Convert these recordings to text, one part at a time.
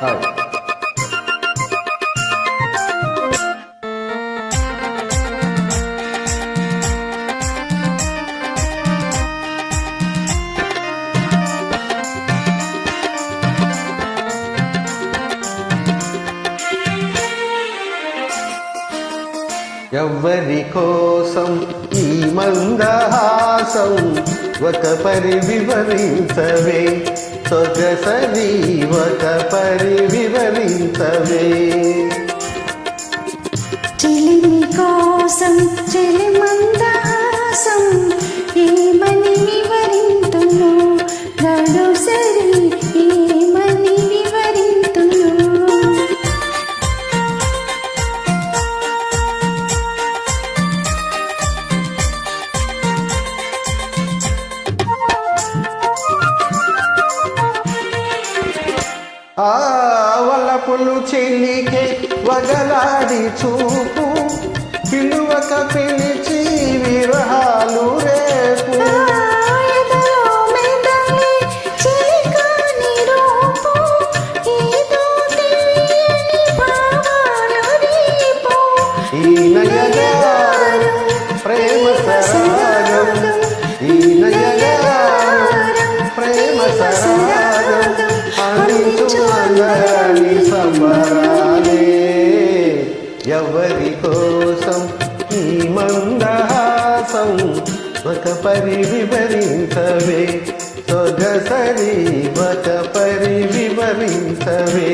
Hi ఎవ్వరి కోసం ఈ మందహాసం ఒక పరి వివరించవే సొగసరి ఒక పరి వివరించవే. చెలిమి కోసం చెలిమందాసం చెల్లికే వగలాడి చూపు పిలువక పిలిచి విరహాలు రేపు. ఈ నయగారం ప్రేమ సరాగం ఈ నయగారం ప్రేమ సరాగం అందించు అందరి సంబరాలే ఎవరి కోసం ఈ మందహాసం ఒక పరి వివరించవే సొగసరి ఒక పరి వివరించవే.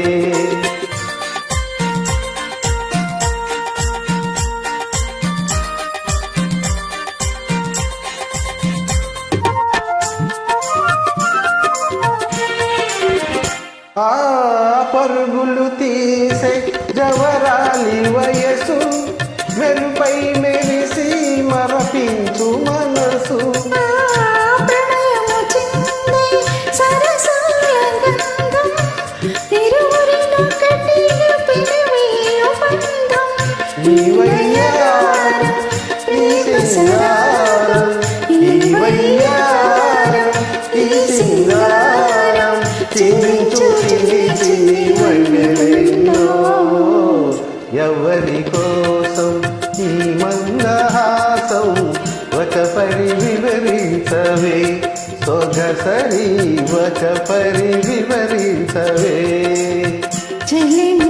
పరుగులు తీసే జవరాలి వయసు వెనుపై మెరిసి మరపించు మనసు ఆ ప్రణయము చిందే నీ మందహాసం ఒకపరి వివరించవే. సొగసరి ఒకపరి వివరించవే. చెల్లి